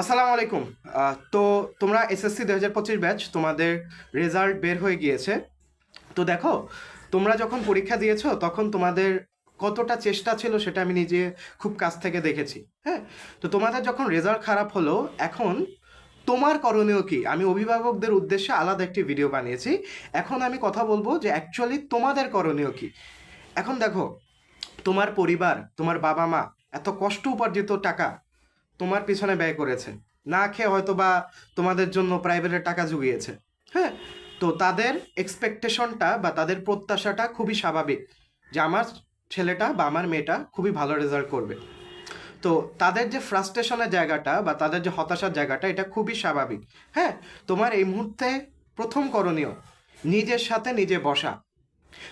আসসালামু আলাইকুম। তো তোমরা এসএসসি দু হাজার পঁচিশ ব্যাচ তোমাদের রেজাল্ট বের হয়ে গিয়েছে। তো দেখো, তোমরা যখন পরীক্ষা দিয়েছ তখন তোমাদের কতটা চেষ্টা ছিল সেটা আমি নিজে খুব কাছ থেকে দেখেছি হ্যাঁ? তো তোমাদের যখন রেজাল্ট খারাপ হলো, এখন তোমার করণীয় কি? আমি অভিভাবকদের উদ্দেশ্যে আলাদা একটি ভিডিও বানিয়েছি। এখন আমি কথা বলব যে অ্যাকচুয়ালি তোমাদের করণীয় কি? এখন দেখো, তোমার পরিবার, তোমার বাবা মা এত কষ্ট উপার্জিত টাকা তোমার পিছনে ব্যয় করেছে। না খেয়ে হয়তো বা তোমাদের জন্য প্রাইভেটের টাকা জুগিয়েছে। হ্যাঁ? তো তাদের এক্সপেকটেশনটা বা তাদের প্রত্যাশাটা খুবই স্বাভাবিক যে আমার ছেলেটা বা আমার মেয়েটা খুবই ভালো রেজাল্ট করবে। তো তাদের যে ফ্রাস্ট্রেশনের জায়গাটা বা তাদের যে হতাশার জায়গাটা, এটা খুবই স্বাভাবিক। হ্যাঁ? তোমার এই মুহূর্তে প্রথম করণীয়, নিজের সাথে নিজে বসা।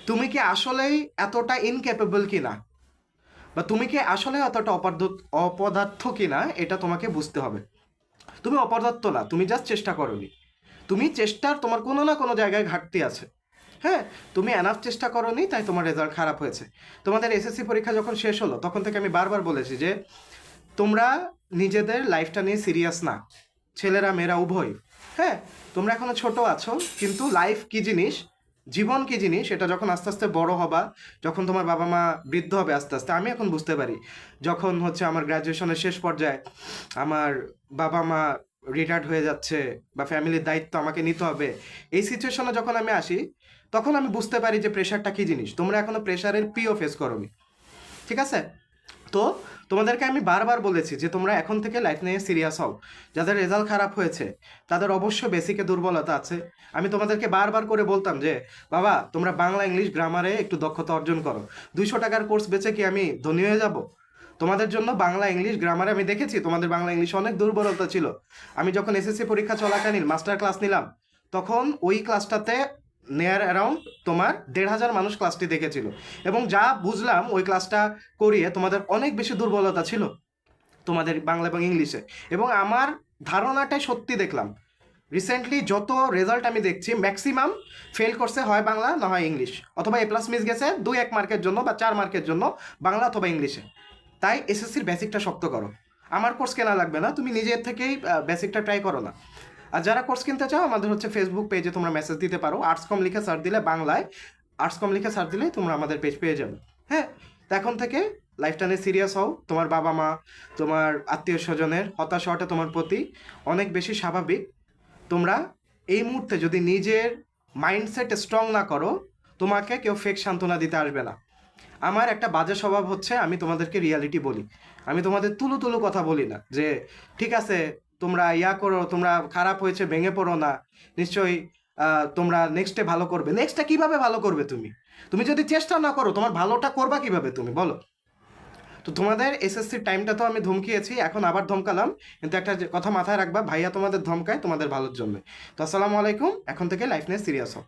তুমি কি আসলেই এতটা ইনক্যাপেবল কি না বা তুমি কি আসলে অতটা অপদার্থ অপদার্থ কিনা, এটা তোমাকে বুঝতে হবে। তুমি অপদার্থ না, তুমি জাস্ট চেষ্টা করোনি। তুমি চেষ্টার তোমার কোনো না কোনো জায়গায় ঘাটতি আছে। হ্যাঁ তুমি এনাফ চেষ্টা করোনি, তাই তোমার রেজাল্ট খারাপ হয়েছে। তোমাদের এসএসসি পরীক্ষা যখন শেষ হলো, তখন থেকে আমি বারবার বলেছি যে, তোমরা নিজেদের লাইফটা নিয়ে সিরিয়াস না। ছেলেরা, মেয়েরা, উভয়। হ্যাঁ তোমরা এখনও ছোট আছো, কিন্তু লাইফ কি জিনিস? জীবন কি জিনিস? এটা যখন আস্তে আস্তে বড় হবা, যখন তোমার বাবা মা বৃদ্ধ হবে আস্তে আস্তে, আমি এখন বুঝতে পারি। যখন হচ্ছে আমার গ্র্যাজুয়েশনের শেষ পর্যায়ে আমার বাবা মা রিটায়ার্ড হয়ে যাচ্ছে বা ফ্যামিলির দায়িত্ব আমাকে নিতে হবে, এই সিচুয়েশনে যখন আমি আসি, তখন আমি বুঝতে পারি যে প্রেশারটা কি জিনিস? তোমরা এখনও প্রেশারের পিও ফেস করোনি। ঠিক আছে? তো তোমাদেরকে আমি বারবার বলেছি যে তোমরা এখন থেকে লাইফ নিয়ে সিরিয়াস হও। যাদের রেজাল্ট খারাপ হয়েছে, তাদের অবশ্য বেসিকে দুর্বলতা আছে। আমি তোমাদেরকে বারবার করে বলতাম যে, বাবা, তোমরা বাংলা ইংলিশ গ্রামারে একটু দক্ষতা অর্জন করো। দুইশো টাকার কোর্স বেচে কি আমি ধনী হয়ে যাব? তোমাদের জন্য বাংলা ইংলিশ গ্রামারে আমি দেখেছি, তোমাদের বাংলা ইংলিশ অনেক দুর্বলতা ছিল। আমি যখন এসএসসি পরীক্ষা চলাকালীন মাস্টার ক্লাস নিলাম, তখন ওই ক্লাসটাতে নেয়ার অ্যারাউন্ড তোমার দেড় হাজার মানুষ ক্লাসটি দেখেছিল। এবং যা বুঝলাম, ওই ক্লাসটা করিয়ে তোমাদের অনেক বেশি দুর্বলতা ছিল তোমাদের বাংলা এবং ইংলিশে। এবং আমার ধারণাটাই সত্যি দেখলাম। রিসেন্টলি যত রেজাল্ট আমি দেখছি ম্যাক্সিমাম ফেল করছে হয় বাংলা, না হয় ইংলিশ। অথবা এ প্লাস মিস গেছে, দুই এক মার্কের জন্য বা চার মার্কের জন্য বাংলা অথবা ইংলিশে। তাই এসএসসির বেসিকটা শক্ত করো। আমার কোর্স কেনা লাগবে না, তুমি নিজের থেকেই বেসিকটা ট্রাই করো না। আর যারা কোর্স কিনতে চাও, আমাদের হচ্ছে ফেসবুক পেজে তোমরা মেসেজ দিতে পারো। আর্টস কম লিখে সার্চ দিলে বাংলায় আর্টস কম লিখে সার্চ দিলেই তোমরা আমাদের পেজ পেয়ে যাবে। হ্যাঁ? তো এখন থেকে লাইফটা নিয়ে সিরিয়াস হও। তোমার বাবা মা, তোমার আত্মীয় স্বজনের হতাশ হওয়াটা তোমার প্রতি অনেক বেশি স্বাভাবিক। তোমরা এই মুহূর্তে যদি নিজের মাইন্ডসেট স্ট্রং না করো, তোমাকে কেউ ফেক সান্ত্বনা দিতে আসবে না। আমার একটা বাজে স্বভাব হচ্ছে, আমি তোমাদেরকে রিয়ালিটি বলি। আমি তোমাদের তুলু তুলু কথা বলি না যে, ঠিক আছে তোমরা ইয়া করো, তোমরা খারাপ হয়েছে, ভেঙে পড়ো না। নিশ্চয়ই তোমরা নেক্সটে ভালো করবে। নেক্সটটা কীভাবে ভালো করবে তুমি? তুমি যদি চেষ্টা না করো, তোমার ভালোটা করবা কীভাবে তুমি? বলো। তো তোমাদের এসএসসির টাইমটা তো আমি ধমকিয়েছি, এখন আবার ধমকালাম। কিন্তু একটা কথা মাথায় রাখবা, ভাইয়া তোমাদের ধমকায় তোমাদের ভালোর জন্য। তো আসসালামু আলাইকুম, এখন থেকে লাইফ নিয়ে সিরিয়াস হও।